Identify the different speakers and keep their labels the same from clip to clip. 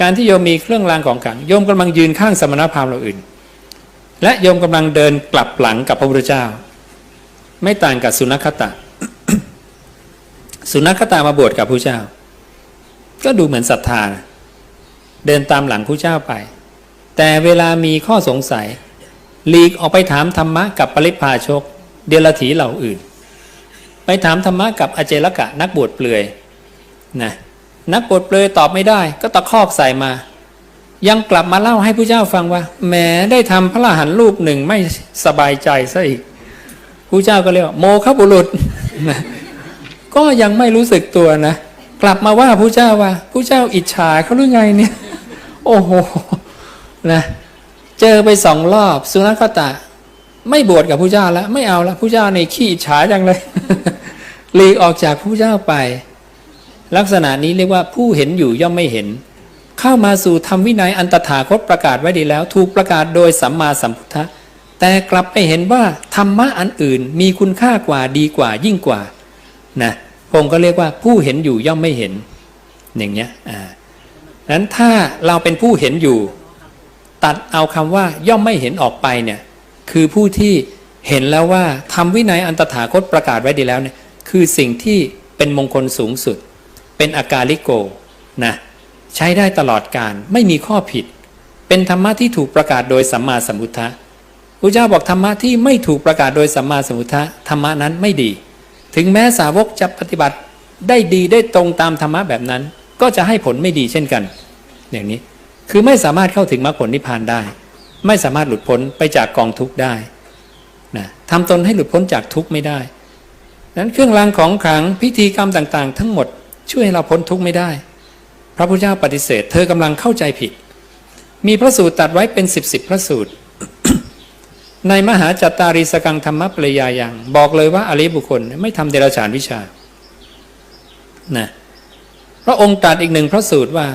Speaker 1: การที่โยมมีเครื่องรางของขลังโยมกำลังยืนข้างสมณพราหมณ์เราอื่น และโยมกำลังเดินกลับหลังกับพระพุทธเจ้า ไม่ต่างกับสุนัขตะ สุนัขตะมาบวชกับพระเจ้า ก็ดูเหมือนศรัทธานะเดินตามหลังพระเจ้าไป แต่เวลามีข้อสงสัยหลีกออกไปถามธรรมะกับปริพาชก เดลถีเหล่าอื่น ไปถามธรรมะกับอเจลกะนักบวชเปลือยนะ นักบวชเปลยตอบไม่ได้ ก็ตะคอกใส่มา ยังกลับมาเล่าให้พระเจ้าฟังว่าแหมได้ทำพระรหันรูปหนึ่งไม่สบายใจซะอีกพระเจ้าก็เรียกว่าโมฆะบุรุษ ก็ยังไม่รู้สึกตัวนะกลับมาว่าพระเจ้าว่าพระเจ้าอิจฉาเขาหรือไงเนี่ย โอ้โหนะเจอไปสองรอบ สุนัขตะ ไม่บวชกับพระเจ้าแล้ว ไม่เอาแล้วพระเจ้าในขี้อิจฉาจังเลยหลีกออกจากพระเจ้าไป ลักษณะนี้เรียกว่าผู้เห็นอยู่ย่อมไม่เห็น เข้ามาสู่ธรรมวินัยอันตถาคตประกาศไว้ดีแล้ว ถูกประกาศโดยสัมมาสัมพุทธะแต่กลับไปเห็นว่าธรรมะอันอื่นมีคุณค่ากว่าดีกว่ายิ่งกว่านะพงก็เรียกว่าผู้เห็นอยู่ย่อมไม่เห็น อย่างเงี้ยอ่านั้นถ้าเราเป็นผู้เห็นอยู่ ตัดเอาคำว่าย่อมไม่เห็นออกไปเนี่ยคือผู้ที่เห็นแล้วว่าทำวินัยอันตถาคตประกาศไว้ดีแล้วเนี่ยคือสิ่งที่เป็นมงคลสูงสุด เป็นอากาลิโกนะใช้ได้ตลอดการไม่มีข้อผิด เป็นธรรมะที่ถูกประกาศโดยสัมมาสัมพุทธะพระเจ้าบอกธรรมะที่ไม่ถูกประกาศโดยสัมมาสัมพุทธะธรรมะนั้นไม่ดี ถึงแม้สาวกจะปฏิบัติได้ดีได้ตรงตามธรรมะแบบนั้น ก็จะให้ผลไม่ดีเช่นกัน อย่างนี้คือไม่สามารถเข้าถึงมรรคผลนิพพานได้ ไม่สามารถหลุดพ้นไปจากกองทุกข์ได้นะทำตนให้หลุดพ้นจากทุกข์ไม่ได้นั้นเครื่องรางของขลังพิธีกรรมต่าง ๆ ทั้งหมด ช่วยให้เราพ้นทุกข์ไม่ได้ พระพุทธเจ้าปฏิเสธ เธอกำลังเข้าใจผิด มีพระสูตรตัดไว้เป็นสิบสิบพระสูตร ในมหาจัตตารีสกังธรรมปริยายัง บอกเลยว่าอริบุคคลไม่ทำเดรัจฉานวิชานะพระองค์ตรัสอีกหนึ่งพระสูตรว่า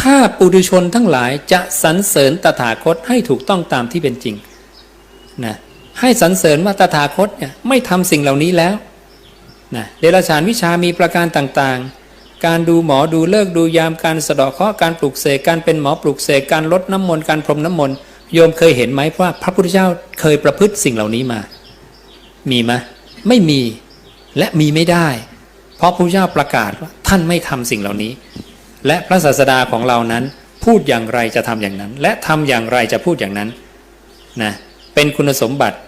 Speaker 1: ถ้าปุถุชนทั้งหลายจะสรรเสริญตถาคตให้ถูกต้องตามที่เป็นจริงนะให้สรรเสริญว่าตถาคตเนี่ยไม่ทำสิ่งเหล่านี้แล้วนะเดรัจฉานวิชามีประการต่างๆ การดูหมอดูเลิกดูยามการสะเดาะเคราะห์การปลุกเสกการเป็นหมอปลุกเสกการลดน้ำมนต์การพรมน้ำมนต์โยมเคยเห็นไหมว่าพระพุทธเจ้าเคยประพฤติสิ่งเหล่านี้มา มีไหมไม่มีและมีไม่ได้ เพราะพระพุทธเจ้าประกาศว่าท่านไม่ทำสิ่งเหล่านี้ และพระศาสดาของเรานั้น พูดอย่างไรจะทำอย่างนั้น และทำอย่างไรจะพูดอย่างนั้นนะเป็นคุณสมบัติ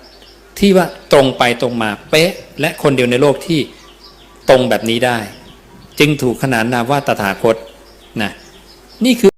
Speaker 1: ที่ว่าตรงไปตรงมาเป๊ะ และคนเดียวในโลกที่ตรงแบบนี้ได้ จึงถูกขนานนามว่าตถาคตนะนี่คือ